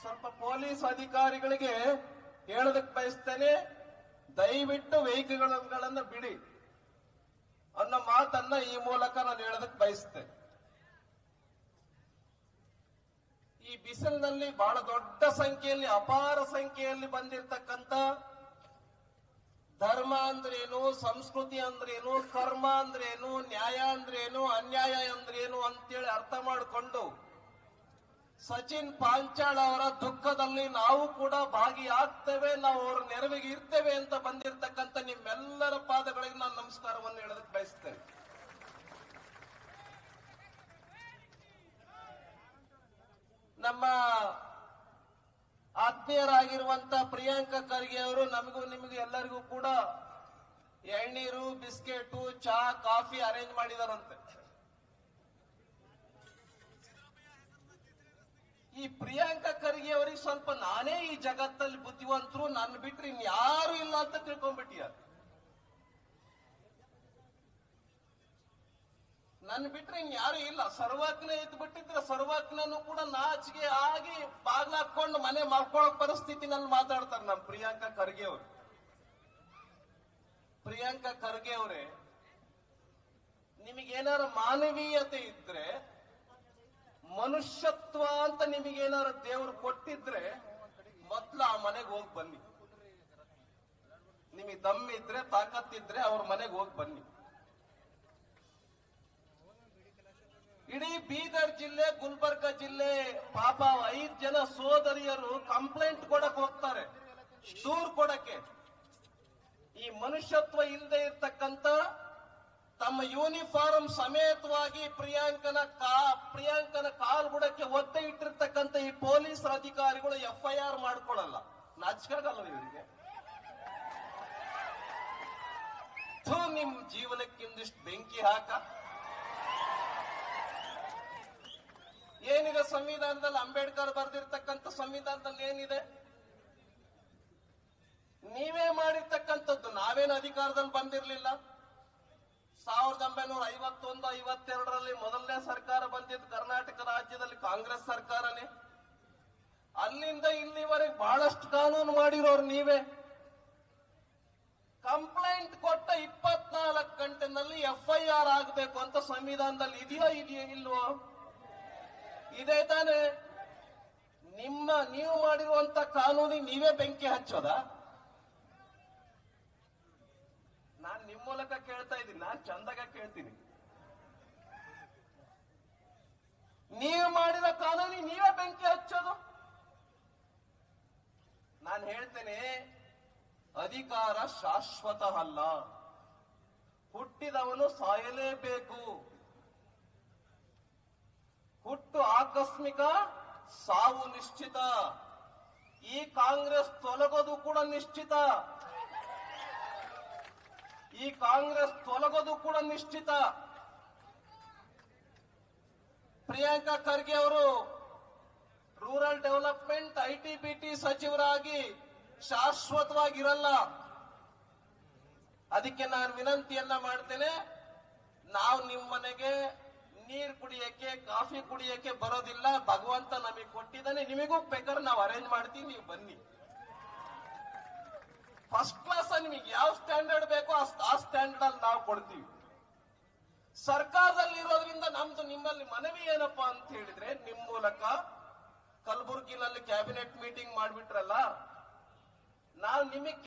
ಸ್ವಲ್ಪ ಪೊಲೀಸ್ ಅಧಿಕಾರಿಗಳಿಗೆ ಹೇಳೋದಕ್ಕೆ ಬಯಸ್ತೇನೆ. ದಯವಿಟ್ಟು ವೆಹಿಕಲ್ಗಳನ್ನು ಬಿಡಿ. ಅನ್ನೋ ಮಾತನ್ನ ಈ ಮೂಲಕ ನಾನು ಹೇಳೋದಕ್ಕೆ ಬಯಸ್ತೇನೆ. ಈ ಬಿಸಿಲಿನಲ್ಲಿ ಬಹಳ ದೊಡ್ಡ ಸಂಖ್ಯೆಯಲ್ಲಿ, ಅಪಾರ ಸಂಖ್ಯೆಯಲ್ಲಿ ಬಂದಿರತಕ್ಕಂತ ಧರ್ಮ ಅಂದ್ರೇನು, ಸಂಸ್ಕೃತಿ ಅಂದ್ರೇನು, ಕರ್ಮ ಅಂದ್ರೇನು, ನ್ಯಾಯ ಅಂದ್ರೇನು, ಅನ್ಯಾಯ ಅಂದ್ರೇನು ಅಂತೇಳಿ ಅರ್ಥ ಮಾಡಿಕೊಂಡು ಸಚಿನ್ ಪಾಂಚಾಳ್ ಅವರ ದುಃಖದಲ್ಲಿ ನಾವು ಕೂಡ ಭಾಗಿಯಾಗ್ತೇವೆ, ನಾವು ಅವರ ನೆರವಿಗೆ ಇರ್ತೇವೆ ಅಂತ ಬಂದಿರತಕ್ಕಂತ ನಿಮ್ಮೆಲ್ಲರ ಪಾದಗಳಿಗೆ ನಾನು ನಮಸ್ಕಾರವನ್ನು ಹೇಳೋದಕ್ಕೆ ಬಯಸ್ತೇನೆ. ನಮ್ಮ ಆತ್ಮೀಯರಾಗಿರುವಂತ ಪ್ರಿಯಾಂಕ ಖರ್ಗೆ ಅವರು ನಮಗೂ ನಿಮಗೂ ಎಲ್ಲರಿಗೂ ಕೂಡ ಎಳ್ನೀರು, ಬಿಸ್ಕೆಟು, ಚಹಾ, ಕಾಫಿ ಅರೇಂಜ್ ಮಾಡಿದಾರಂತೆ. ಈ ಪ್ರಿಯಾಂಕಾ ಖರ್ಗೆ ಅವ್ರಿಗೆ ಸ್ವಲ್ಪ ನಾನೇ ಈ ಜಗತ್ತಲ್ಲಿ ಬುದ್ಧಿವಂತರು ನನ್ನ ಬಿಟ್ರೆ ಇನ್ಯಾರು ಇಲ್ಲ ಅಂತ ತಿಳ್ಕೊಂಡ್ಬಿಟ್ಟಿಯ ನನ್ ಬಿಟ್ರೆ ಇನ್ಯಾರು ಇಲ್ಲ. ಸರ್ವಜ್ಞ ಇದ್ ಬಿಟ್ಟಿದ್ರೆ ಸರ್ವಜ್ಞನು ಕೂಡ ನಾಚಿಗೆ ಆಗಿ ಬಾಗ್ಲಾಕೊಂಡು ಮನೆ ಮಾಡ್ಕೊಳ್ಳೋ ಪರಿಸ್ಥಿತಿನಲ್ಲಿ ಮಾತಾಡ್ತಾರೆ ನಮ್ ಪ್ರಿಯಾಂಕಾ ಖರ್ಗೆ ಅವರು. ಪ್ರಿಯಾಂಕಾ ಖರ್ಗೆ ಅವರೇ ನಿಮಗೇನಾರ ಮಾನವೀಯತೆ ಇದ್ರೆ ಮನುಷ್ಯತ್ವ ಅಂತ ನಿಮಗೇನಾದ್ರು ದೇವರು ಕೊಟ್ಟಿದ್ರೆ ಮೊದ್ಲು ಆ ಮನೆಗೆ ಹೋಗಿ ಬನ್ನಿ. ನಿಮಗೆ ದಮ್ಮಿದ್ರೆ ತಾಕತ್ತಿದ್ರೆ ಅವ್ರ ಮನೆಗೆ ಹೋಗಿ ಬನ್ನಿ. ಇಡೀ ಬೀದರ್ ಜಿಲ್ಲೆ, ಗುಲ್ಬರ್ಗ ಜಿಲ್ಲೆ, ಪಾಪ ಐದ್ ಜನ ಸೋದರಿಯರು ಕಂಪ್ಲೇಂಟ್ ಕೊಡಕ್ ಹೋಗ್ತಾರೆ. ದೂರ್ ಕೊಡಕ್ಕೆ. ಈ ಮನುಷ್ಯತ್ವ ಇಲ್ಲದೆ ಇರ್ತಕ್ಕಂತ ತಮ್ಮ ಯೂನಿಫಾರ್ಮ್ ಸಮೇತವಾಗಿ ಪ್ರಿಯಾಂಕನ ಕಾ, ಪ್ರಿಯಾಂಕನ ಕಾಲ್ಬುಡಕ್ಕೆ ಒತ್ತೆ ಇಟ್ಟಿರ್ತಕ್ಕಂತ ಈ ಪೊಲೀಸ್ ಅಧಿಕಾರಿಗಳು ಎಫ್ಐಆರ್ ಮಾಡ್ಕೊಳ್ಳಲ್ಲ ನಾಚಿಕಾಗಲ್ಲ ಇವರಿಗೆ. ನಿಮ್ ಜೀವನಕ್ಕೆ ಇಂದಿಷ್ಟು ಬೆಂಕಿ ಹಾಕ. ಏನಿದೆ ಸಂವಿಧಾನದಲ್ಲಿ? ಅಂಬೇಡ್ಕರ್ ಬರೆದಿರ್ತಕ್ಕಂಥ ಸಂವಿಧಾನದಲ್ಲಿ ಏನಿದೆ? ನೀವೇ ಮಾಡಿರ್ತಕ್ಕಂಥದ್ದು ನಾವೇನು ಅಧಿಕಾರದಲ್ಲಿ ಬಂದಿರಲಿಲ್ಲ? ಸಾವಿರದ ಒಂಬೈನೂರ ಐವತ್ತೊಂದು ಐವತ್ತೆರಡರಲ್ಲಿ ಮೊದಲನೇ ಸರ್ಕಾರ ಬಂದಿದ್ದು ಕರ್ನಾಟಕ ರಾಜ್ಯದಲ್ಲಿ ಕಾಂಗ್ರೆಸ್ ಸರ್ಕಾರನೇ. ಅಲ್ಲಿಂದ ಇಲ್ಲಿವರೆಗೆ ಬಹಳಷ್ಟು ಕಾನೂನು ಮಾಡಿರೋರು ನೀವೇ. ಕಂಪ್ಲೇಂಟ್ ಕೊಟ್ಟ ಇಪ್ಪತ್ನಾಲ್ಕು ಗಂಟೆನಲ್ಲಿ ಎಫ್ಐಆರ್ ಆಗಬೇಕು ಅಂತ ಸಂವಿಧಾನದಲ್ಲಿ ಇದೆಯೋ ಇದೆಯೋ ಇಲ್ವೋ? ಇದೇ ತಾನೇ. ನಿಮ್ಮ, ನೀವು ಮಾಡಿರುವಂತ ಕಾನೂನಿಗೆ ನೀವೇ ಬೆಂಕಿ ಹಚ್ಚೋದ? ನಾನ್ ನಿಮ್ ಮೂಲಕ ಕೇಳ್ತಾ ಇದ್ದೀನಿ, ನಾನ್ ಚಂದಾಗ ಕೇಳ್ತೀನಿ. ನೀವು ಮಾಡಿದ ಕಾನೂನಿ ನೀವೇ ಬೆಂಕಿ ಹಚ್ಚೋದು? ನಾನು ಹೇಳ್ತೇನೆ, ಅಧಿಕಾರ ಶಾಶ್ವತ ಅಲ್ಲ. ಹುಟ್ಟಿದವನು ಸಾಯಲೇಬೇಕು. ಹುಟ್ಟು ಆಕಸ್ಮಿಕ ಸಾವು ನಿಶ್ಚಿತ. ಈ ಕಾಂಗ್ರೆಸ್ ತೊಲಗೋದು ಕೂಡ ನಿಶ್ಚಿತ. ಈ ಕಾಂಗ್ರೆಸ್ ತೊಲಗೋದು ಕೂಡ ನಿಶ್ಚಿತ. ಪ್ರಿಯಾಂಕಾ ಖರ್ಗೆ ಅವರು ರೂರಲ್ ಡೆವಲಪ್ಮೆಂಟ್ ಐಟಿ ಬಿಟಿ ಸಚಿವರಾಗಿ ಶಾಶ್ವತವಾಗಿರಲ್ಲ. ಅದಕ್ಕೆ ನಾನು ವಿನಂತಿಯನ್ನ ಮಾಡ್ತೇನೆ, ನಾವು ನಿಮ್ಮ ಮನೆಗೆ ನೀರ್ ಕುಡಿಯಕ್ಕೆ, ಕಾಫಿ ಕುಡಿಯಕ್ಕೆ ಬರೋದಿಲ್ಲ. ಭಗವಂತ ನಮಗೆ ಕೊಟ್ಟಿದ್ದಾನೆ. ನಿಮಗೂ ಬೇಕಾದ್ರೆ ನಾವು ಅರೇಂಜ್ ಮಾಡ್ತೀವಿ, ನೀವು ಬನ್ನಿ. ಫಸ್ಟ್ ನಿಮಗೆ ಯಾವ ಸ್ಟ್ಯಾಂಡರ್ಡ್ ಬೇಕೋ ಆ- ಸ್ಟ್ಯಾಂಡರ್ಡ್ ಅಲ್ಲಿ ನಾವು ಕೊಡ್ತೀವಿ. ಸರ್ಕಾರದಲ್ಲಿ ಇರೋದ್ರಿಂದ ನಮ್ದು ನಿಮ್ಮಲ್ಲಿ ಮನವಿ ಏನಪ್ಪಾ ಅಂತ ಹೇಳಿದ್ರೆ, ನಿಮ್ ಮೂಲಕ ಕಲಬುರಗಿನಲ್ಲಿ ಕ್ಯಾಬಿನೆಟ್ ಮೀಟಿಂಗ್ ಮಾಡ್ಬಿಟ್ರಲ್ಲ, ನಾವು ನಿಮಗೆ